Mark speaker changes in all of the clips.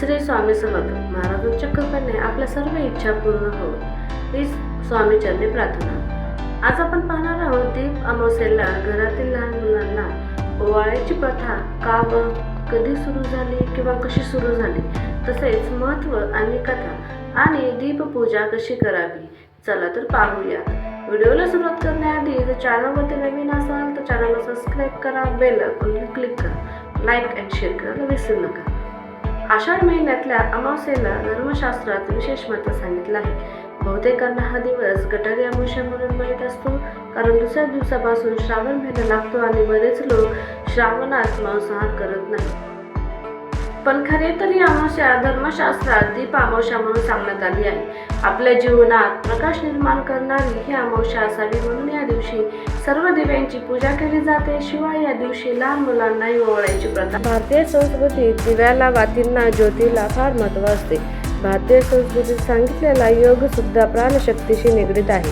Speaker 1: श्री स्वामी समर्थ महाराजांच्या कृपेने आपल्या सर्व इच्छा पूर्ण हो ही स्वामी चरणी प्रार्थना. आज आपण पाहणार आहोत दीप अमावस्येला घरातील लहान मुलांना ओवाळ्याची प्रथा का व कधी सुरू झाली किंवा कशी सुरू झाली? तसेच महत्त्व आणि कथा आणि दीपपूजा कशी करावी? चला तर पाहूया व्हिडिओला सुरुवात करण्याआधी जर चॅनलवरती नवीन असाल तर चॅनलला सबस्क्राईब करा बेल क्लिक करा. लाईक अँड शेअर करायला विसरू नका. आषाढ महिन्यातल्या अमावस्येला धर्मशास्त्रात विशेष महत्त्व सांगितलं आहे. बहुतेकांना हा दिवस गटारी अमावस्या म्हणून माहीत असतो. कारण दुसऱ्या दिवसापासून श्रावण महिना लागतो आणि बरेच लोक श्रावणात मांसाहार करत नाही. पण खरे तर ही अमावस्या धर्मशास्त्रात दीप अमावस्या म्हणून सांगण्यात आली आहे. आपल्या जीवनात प्रकाश निर्माण करणारी ही अमावस्या असावी म्हणून या दिवशी सर्व दिव्यांची पूजा केली जाते. शिवाय या दिवशी लहान मुलांनाही ओवाळायची प्रथा. भारतीय संस्कृतीत दिव्याला वातींना ज्योतीला फार महत्त्व असते. भारतीय संस्कृतीत सांगितलेला योग सुद्धा प्राणशक्तीशी निगडीत आहे.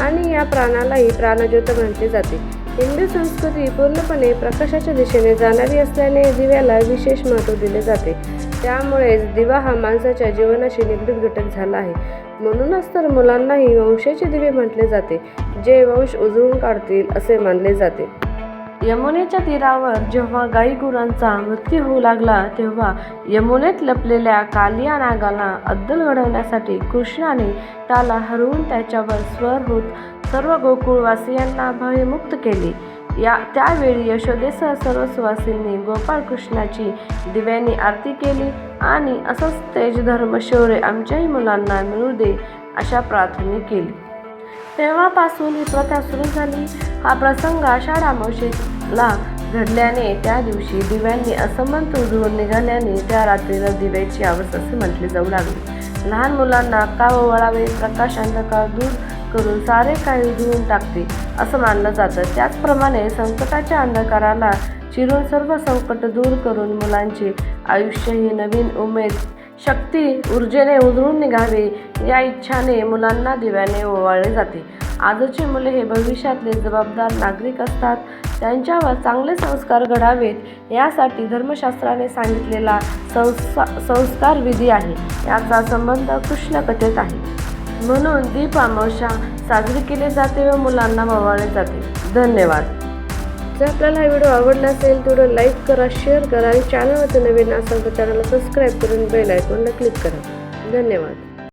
Speaker 1: आणि या प्राणालाही प्राणज्योत म्हटले जाते. हिंदू संस्कृती पूर्णपणे प्रकाशाच्या दिशेने जाणारी असल्याने दिव्याला विशेष महत्त्व दिले जाते. त्यामुळेच दिवा हा माणसाच्या जीवनाशी निगडीत घटक झाला आहे. म्हणूनच तर मुलांनाही वंशाचे दिवे म्हटले जाते जे वंश उजळून काढतील असे मानले जाते. यमुनेच्या तीरावर जेव्हा गाई गुरांचा मृत्यू होऊ लागला तेव्हा यमुनेत लपलेल्या कालिया नागाला अद्दल घडवण्यासाठी कृष्णाने त्याला हरवून त्याच्यावर स्वर होत सर्व गोकुळवासियांना भयमुक्त केले. या त्यावेळी यशोदेसह सर्व सुवासींनी दिव्यांनी आरती केली आणि असंच तेज धर्म शौर्य आमच्याही मुलांना मिळू दे अशा प्रार्थना केली. तेव्हापासून ही प्रथा सुरू झाली. हा प्रसंग आषाढ अमावस्येला घडल्याने त्या दिवशी दिव्यांनी असमंत उजळून निघाल्याने त्या रात्रीला दिव्याची आवस असे म्हटले जाऊ लागले. लहान मुलांना का वळावे प्रकाश अंधकार दूर करून सारे काही धुवून टाकते असं मानलं जातं. त्याचप्रमाणे संकटाच्या अंधकाराला चिरून सर्व संकट दूर करून मुलांचे आयुष्य ही नवीन उमेद शक्ती ऊर्जेने उजळून निघावे या इच्छाने मुलांना दिव्याने ओवाळले जाते. आजची मुले हे भविष्यातले जबाबदार नागरिक असतात. त्यांच्यावर चांगले संस्कार घडावेत यासाठी धर्मशास्त्राने सांगितलेला संस्कार विधी आहे. याचा संबंध कृष्ण कथेत आहे. म्हणून दीप अमावस्या साजरी केली जाते व मुलांना ओवाळले जाते. धन्यवाद. जर आपल्याला हा व्हिडिओ आवडला असेल तर लाईक करा शेअर करा आणि चॅनलवरती नवीन असाल तर चॅनलला सबस्क्राईब करून बेल आयकॉनला क्लिक करा. धन्यवाद.